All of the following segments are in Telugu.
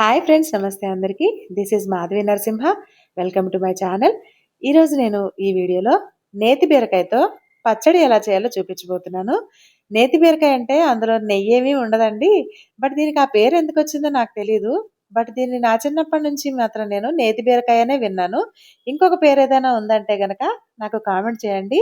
హాయ్ ఫ్రెండ్స్ నమస్తే అందరికీ. This is Madhavi Narasimha welcome to my channel ఈరోజు నేను ఈ వీడియోలో నేతి బీరకాయతో పచ్చడి ఎలా చేయాలో చూపించబోతున్నాను. నేతి బీరకాయ అంటే అందులో నెయ్యి ఏమీ ఉండదండి. బట్ దీనికి ఆ పేరు ఎందుకు వచ్చిందో నాకు తెలియదు బట్ దీన్ని నా చిన్నప్పటి నుంచి మాత్రం నేను నేతి బీరకాయనే విన్నాను. ఇంకొక పేరు ఏదైనా ఉందంటే గనక నాకు కామెంట్ చేయండి.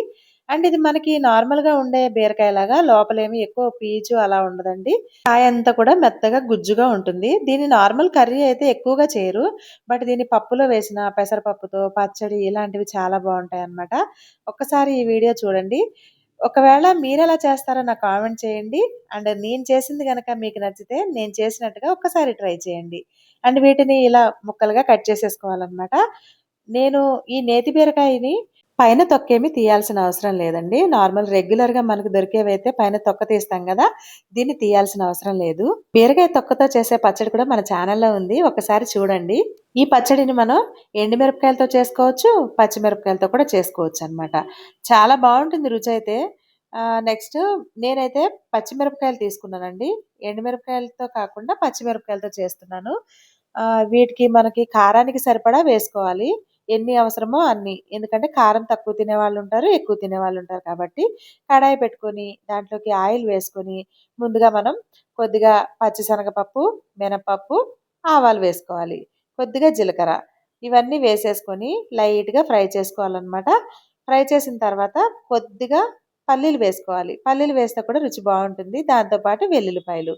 అండ్ ఇది మనకి నార్మల్‌గా ఉండే బీరకాయలాగా లోపలేమి ఎక్కువ పీచు అలా ఉండదండి. కాయ అంతా కూడా మెత్తగా గుజ్జుగా ఉంటుంది. దీన్ని నార్మల్ కర్రీ అయితే ఎక్కువగా చేయరు. బట్ దీన్ని పప్పులో వేసిన పెసరపప్పుతో పచ్చడి ఇలాంటివి చాలా బాగుంటాయి అన్నమాట ఒక్కసారి ఈ వీడియో చూడండి. ఒకవేళ మీరెలా చేస్తారో నాకు కామెంట్ చేయండి. అండ్ నేను చేసింది కనుక మీకు నచ్చితే నేను చేసినట్టుగా ఒక్కసారి ట్రై చేయండి. అండ్ వీటిని ఇలా ముక్కలుగా కట్ చేసేసుకోవాలన్నమాట. నేను ఈ నేతి బీరకాయని పైన తొక్కేమి తీయాల్సిన అవసరం లేదండి. నార్మల్ రెగ్యులర్‌గా మనకు దొరికేవైతే పైన తొక్క తీస్తాం కదా దీన్ని తీయాల్సిన అవసరం లేదు. బీరకాయ తొక్కతో చేసే పచ్చడి కూడా మన ఛానల్‌లో ఉంది. ఒకసారి చూడండి. ఈ పచ్చడిని మనం ఎండుమిరపకాయలతో చేసుకోవచ్చు, పచ్చిమిరపకాయలతో కూడా చేసుకోవచ్చు అనమాట చాలా బాగుంటుంది రుచి అయితే నెక్స్ట్ నేనైతే పచ్చిమిరపకాయలు తీసుకున్నానండి. ఎండుమిరపకాయలతో కాకుండా పచ్చిమిరపకాయలతో చేస్తున్నాను. వీటికి మనకి కారానికి సరిపడా వేసుకోవాలి. ఎన్ని అవసరమో అన్ని. ఎందుకంటే కారం తక్కువ తినే వాళ్ళు ఉంటారు. ఎక్కువ తినే వాళ్ళు ఉంటారు కాబట్టి కడాయి పెట్టుకొని దాంట్లోకి ఆయిల్ వేసుకొని ముందుగా మనం కొద్దిగా పచ్చిశనగపప్పు, మినపప్పు, ఆవాలు వేసుకోవాలి. కొద్దిగా జీలకర్ర ఇవన్నీ వేసేసుకొని లైట్‌గా ఫ్రై చేసుకోవాలన్నమాట. ఫ్రై చేసిన తర్వాత కొద్దిగా పల్లీలు వేసుకోవాలి. పల్లీలు వేస్తే కూడా రుచి బాగుంటుంది. దాంతోపాటు వెల్లుల్లిపాయలు.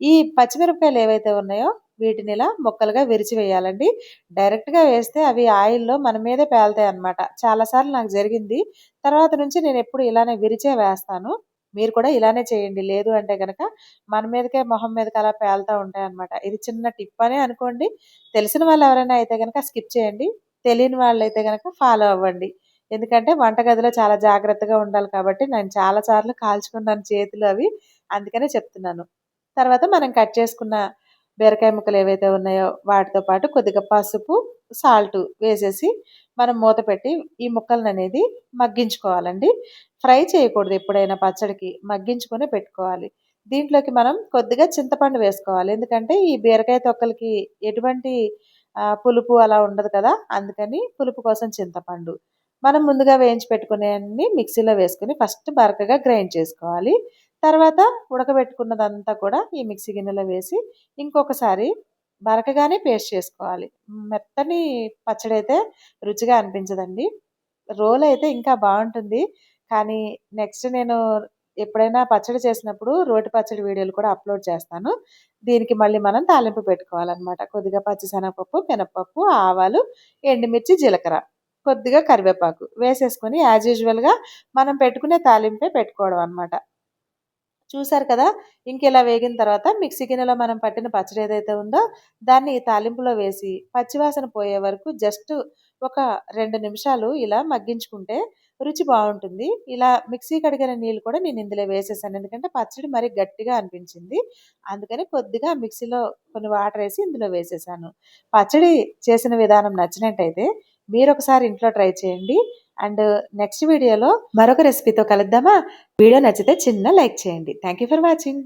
ఈ పచ్చిమిరపకాయలు ఏవైతే ఉన్నాయో వీటిని ఇలా ముక్కలుగా విరిచి వేయాలండి. డైరెక్ట్‌గా వేస్తే అవి ఆయిల్‌లో మన మీదే పేలుతాయన్నమాట. చాలా సార్లు నాకు జరిగింది. తర్వాత నుంచి నేను ఎప్పుడు ఇలానే విరిచే వేస్తాను. మీరు కూడా ఇలానే చేయండి. లేదు అంటే కనుక మన మీదకే మొహం మీదకి అలా పేలుతా ఉంటాయన్నమాట. ఇది చిన్న టిప్ అనే అనుకోండి. తెలిసిన వాళ్ళు ఎవరైనా అయితే కనుక స్కిప్ చేయండి. తెలియని వాళ్ళైతే కనుక ఫాలో అవ్వండి. ఎందుకంటే వంటగదిలో చాలా జాగ్రత్తగా ఉండాలి కాబట్టి నేను చాలా సార్లు కాల్చుకున్నాను చేతులు అవి. అందుకనే చెప్తున్నాను. తర్వాత మనం కట్ చేసుకున్న బీరకాయ ముక్కలు ఏవైతే ఉన్నాయో వాటితో పాటు కొద్దిగా పసుపు, సాల్ట్ వేసేసి మనం మూత పెట్టి ఈ ముక్కలను అనేది మగ్గించుకోవాలండి. ఫ్రై చేయకూడదు ఎప్పుడైనా పచ్చడికి మగ్గించుకొని పెట్టుకోవాలి. దీంట్లోకి మనం కొద్దిగా చింతపండు వేసుకోవాలి. ఎందుకంటే ఈ బీరకాయ తొక్కలకి ఎటువంటి పులుపు అలా ఉండదు కదా! అందుకని పులుపు కోసం చింతపండు. మనం ముందుగా వేయించి పెట్టుకునే అన్ని మిక్సీలో వేసుకుని ఫస్ట్ బరకగా గ్రైండ్ చేసుకోవాలి. తర్వాత ఉడకబెట్టుకున్నదంతా కూడా ఈ మిక్సీ గిన్నెలో వేసి ఇంకొకసారి బరకగానే పేస్ట్ చేసుకోవాలి. మెత్తని పచ్చడి అయితే రుచిగా అనిపించదండి. రోల్ అయితే ఇంకా బాగుంటుంది కానీ నెక్స్ట్ నేను ఎప్పుడైనా పచ్చడి చేసినప్పుడు రోటి పచ్చడి వీడియోలు కూడా అప్లోడ్ చేస్తాను. దీనికి మళ్ళీ మనం తాలింపు పెట్టుకోవాలన్నమాట కొద్దిగా పచ్చిశనగపప్పు, మినపప్పు, ఆవాలు, ఎండుమిర్చి, జీలకర్ర, కొద్దిగా కరివేపాకు వేసేసుకొని యాజ్ యూజువల్‌గా మనం పెట్టుకునే తాలింపే పెట్టుకోవడం అనమాట. చూసారు కదా! ఇంకెలా వేగిన తర్వాత మిక్సీ గిన్నెలో మనం పట్టిన పచ్చడి ఏదైతే ఉందో దాన్ని తాలింపులో వేసి పచ్చివాసన పోయే వరకు జస్ట్ ఒక రెండు నిమిషాలు ఇలా మగ్గించుకుంటే రుచి బాగుంటుంది ఇలా మిక్సీ కడిగిన నీళ్ళు కూడా నేను ఇందులో వేసేసాను. ఎందుకంటే పచ్చడి మరీ గట్టిగా అనిపించింది. అందుకని కొద్దిగా మిక్సీలో కొన్ని వాటర్ వేసి ఇందులో వేసేసాను. పచ్చడి చేసిన విధానం నచ్చినట్టయితే మీరు ఒకసారి ఇంట్లో ట్రై చేయండి. అండ్ నెక్స్ట్ వీడియోలో మరొక రెసిపీతో కలుద్దామా? వీడియో నచ్చితే చిన్న లైక్ చేయండి. Thank you for watching.